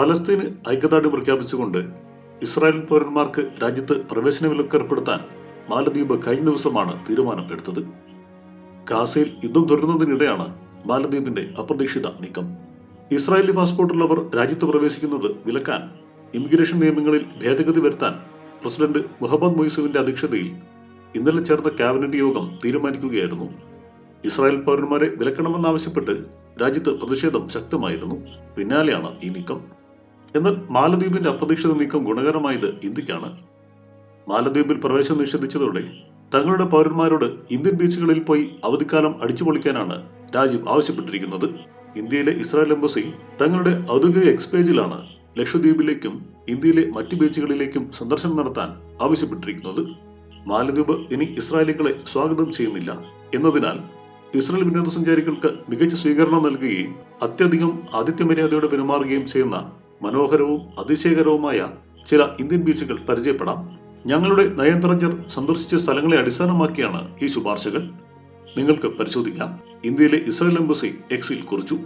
പലസ്തീന് ഐക്യദാർഢ്യം പ്രഖ്യാപിച്ചുകൊണ്ട് ഇസ്രായേൽ പൗരന്മാർക്ക് രാജ്യത്ത് പ്രവേശന വിലക്ക് ഏർപ്പെടുത്താൻ മാലദ്വീപ് കഴിഞ്ഞ ദിവസമാണ് തീരുമാനം എടുത്തത് ഗാസയിൽ യുദ്ധം തുടരുന്നതിനിടെയാണ് മാലദ്വീപിന്റെ അപ്രതീക്ഷിത നീക്കം. ഇസ്രായേലി പാസ്പോർട്ടുള്ളവർ രാജ്യത്ത് പ്രവേശിക്കുന്നത് വിലക്കാൻ ഇമിഗ്രേഷൻ നിയമങ്ങളിൽ ഭേദഗതി വരുത്താൻ പ്രസിഡന്റ് മുഹമ്മദ് മൊയ്സുവിന്റെ അധ്യക്ഷതയിൽ ഇന്നലെ ചേർന്ന ക്യാബിനറ്റ് യോഗം തീരുമാനിക്കുകയായിരുന്നു. ഇസ്രായേൽ പൗരന്മാരെ വിലക്കണമെന്നാവശ്യപ്പെട്ട് രാജ്യത്ത് പ്രതിഷേധം ശക്തമായിരുന്നു. പിന്നാലെയാണ് ഈ നീക്കം. എന്നാൽ മാലദ്വീപിന്റെ അപ്രതീക്ഷിത നീക്കം ഗുണകരമായത് ഇന്ത്യക്കാണ്. മാലദ്വീപിൽ പ്രവേശനം നിഷേധിച്ചതോടെ തങ്ങളുടെ പൗരന്മാരോട് ഇന്ത്യൻ ബീച്ചുകളിൽ പോയി അവധിക്കാലം അടിച്ചുപൊളിക്കാനാണ് രാജ്യം ആവശ്യപ്പെട്ടിരിക്കുന്നത്. ഇന്ത്യയിലെ ഇസ്രായേൽ എംബസി തങ്ങളുടെ ഔദ്യോഗിക എക്സ്പേജിലാണ് ലക്ഷദ്വീപിലേക്കും ഇന്ത്യയിലെ മറ്റു ബീച്ചുകളിലേക്കും സന്ദർശനം നടത്താൻ ആവശ്യപ്പെട്ടിരിക്കുന്നത്. മാലദ്വീപ് ഇനി ഇസ്രായേലികളെ സ്വാഗതം ചെയ്യുന്നില്ല എന്നതിനാൽ ഇസ്രായേൽ വിനോദസഞ്ചാരികൾക്ക് മികച്ച സ്വീകരണം നൽകുകയും അത്യധികം ആതിഥ്യമര്യാദയോടെ പെരുമാറുകയും ചെയ്യുന്ന മനോഹരവും അതിശയകരവുമായ ചില ഇന്ത്യൻ ബീച്ചുകൾ പരിചയപ്പെടാം. ഞങ്ങളുടെ നയതന്ത്രജ്ഞർ സന്ദർശിച്ച സ്ഥലങ്ങളെ അടിസ്ഥാനമാക്കിയാണ് ഈ ശുപാർശകൾ. നിങ്ങൾക്ക് പരിശോധിക്കാം. ഇന്ത്യയിലെ ഇസ്രായേൽ എംബസി എക്സിൽ കുറിച്ചു.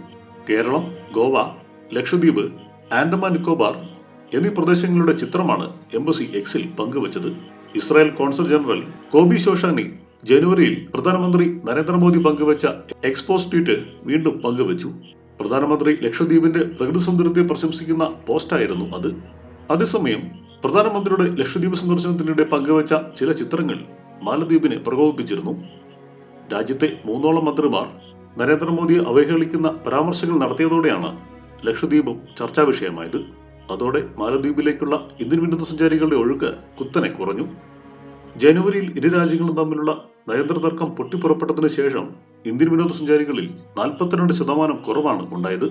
കേരളം ഗോവ ലക്ഷദ്വീപ് ആൻഡമാൻ നിക്കോബാർ എന്നീ പ്രദേശങ്ങളുടെ ചിത്രമാണ് എംബസി എക്സിൽ പങ്കുവച്ചത്. Israel consul general Kobi Shoshani ജനുവരിയിൽ പ്രധാനമന്ത്രി നരേന്ദ്രമോദി പങ്കുവച്ച എക്സ്പോസ് ട്വീറ്റ് വീണ്ടും പങ്കുവച്ചു. പ്രധാനമന്ത്രി ലക്ഷദ്വീപിന്റെ പ്രകൃതി സൗന്ദര്യത്തെ പ്രശംസിക്കുന്ന പോസ്റ്റായിരുന്നു അത്. അതേസമയം പ്രധാനമന്ത്രിയുടെ ലക്ഷദ്വീപ് സന്ദർശനത്തിനിടെ പങ്കുവച്ച ചില ചിത്രങ്ങൾ മാലദ്വീപിനെ പ്രകോപിപ്പിച്ചിരുന്നു. രാജ്യത്തെ മൂന്നോളം മന്ത്രിമാർ നരേന്ദ്രമോദിയെ അവഹേളിക്കുന്ന പരാമർശങ്ങൾ നടത്തിയതോടെയാണ് ലക്ഷദ്വീപും ചർച്ചാ വിഷയമായത്. അതോടെ മാലദ്വീപിലേക്കുള്ള ഇന്ത്യൻ വിനോദസഞ്ചാരികളുടെ ഒഴുക്ക് കുത്തനെ കുറഞ്ഞു. ജനുവരിയിൽ ഇരു രാജ്യങ്ങളും തമ്മിലുള്ള നയതന്ത്ര തർക്കം പൊട്ടിപ്പുറപ്പെട്ടതിന് ശേഷം ഇന്ത്യൻ വിനോദസഞ്ചാരികളിൽ നാൽപ്പത്തിരണ്ട് ശതമാനം കുറവാണ് ഉണ്ടായത്.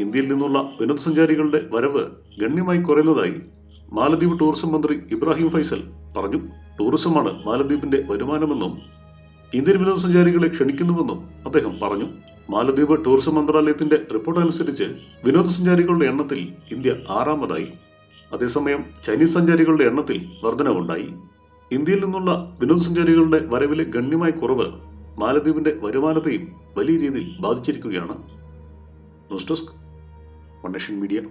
ഇന്ത്യയിൽ നിന്നുള്ള വിനോദസഞ്ചാരികളുടെ വരവ് ഗണ്യമായി കുറയുന്നതായി മാലദ്വീപ് ടൂറിസം മന്ത്രി ഇബ്രാഹിം ഫൈസൽ പറഞ്ഞു. ടൂറിസമാണ് മാലദ്വീപിന്റെ വരുമാനമെന്നും ഇന്ത്യൻ വിനോദസഞ്ചാരികളെ ക്ഷണിക്കുന്നുവെന്നും അദ്ദേഹം പറഞ്ഞു. മാലദ്വീപ് ടൂറിസം മന്ത്രാലയത്തിന്റെ റിപ്പോർട്ട് അനുസരിച്ച് വിനോദസഞ്ചാരികളുടെ എണ്ണത്തിൽ ഇന്ത്യ ആറാമതായി. അതേസമയം ചൈനീസ് സഞ്ചാരികളുടെ എണ്ണത്തിൽ വർധനവുണ്ടായി. ഇന്ത്യയിൽ നിന്നുള്ള വിനോദസഞ്ചാരികളുടെ വരവിലെ ഗണ്യമായ കുറവ് മാലദ്വീപിന്റെ വരുമാനത്തെയും വലിയ രീതിയിൽ ബാധിച്ചിരിക്കുകയാണ്. News desk one media.